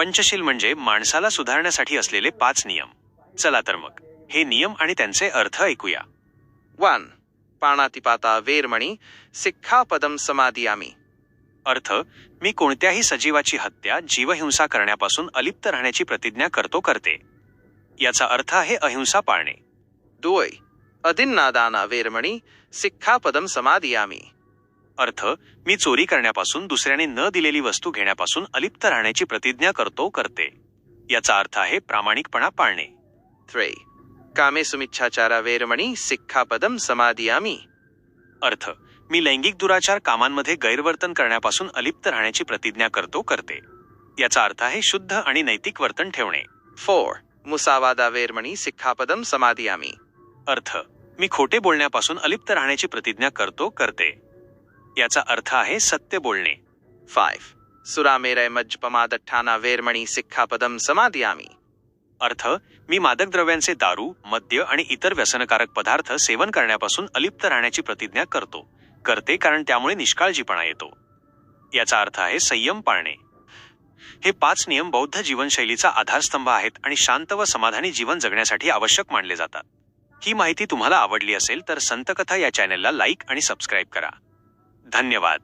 पंचशील म्हणजे माणसाला सुधारण्यासाठी असलेले पाच नियम. चला तर मग हे नियम आणि त्यांचे अर्थ ऐकूया. वन पाणातिपाता वेरमणी सिक्खापदम समादियामी अर्थ मी कोणत्याही सजीवाची हत्या जीवहिंसा करण्यापासून अलिप्त राहण्याची प्रतिज्ञा करतो करते. याचा अर्थ आहे अहिंसा पाळणे. दुय अदिन्नादाना वेरमणी सिक्खापदम समादियामी अर्थ मी चोरी करण्यापासून दुसऱ्याने न दिलेली वस्तू घेण्यापासून अलिप्त राहण्याची प्रतिज्ञा करतो करते. याचा अर्थ आहे प्रामाणिकपणा पाळणे. थ्रे कामे सुमिच्छाचारा वेरमणी सिक्खापदम समादियामी अर्थ मी लैंगिक दुराचार कामांमध्ये गैरवर्तन करण्यापासून अलिप्त राहण्याची प्रतिज्ञा करतो करते. याचा अर्थ आहे शुद्ध आणि नैतिक वर्तन ठेवणे. फोर मुसावादा वेरमणी सिक्खापदम समादियामी अर्थ मी खोटे बोलण्यापासून अलिप्त राहण्याची प्रतिज्ञा करतो करते. याचा अर्थ आहे सत्य बोलणे. फाइव सुरामेरय मज्जपमादठाना वेरमणी सिक्खापदम समादियामी अर्थ मी मादक द्रव्यांचे दारू मद्य आणि इतर व्यसनकारक पदार्थ सेवन करण्यापासून अलिप्त राहण्याची प्रतिज्ञा करतो. करते कारण त्यामुळे निष्काळजीपणा येतो. याचा अर्थ आहे संयम पाळणे. हे पाच नियम बौद्ध जीवनशैलीचा आधारस्तंभ आहेत आणि शांत व समाधानी जीवन जगण्यासाठी आवश्यक मानले जातात. ही माहिती तुम्हाला आवडली असेल तर संतकथा या चॅनेलला लाईक आणि सबस्क्राईब करा. धन्यवाद.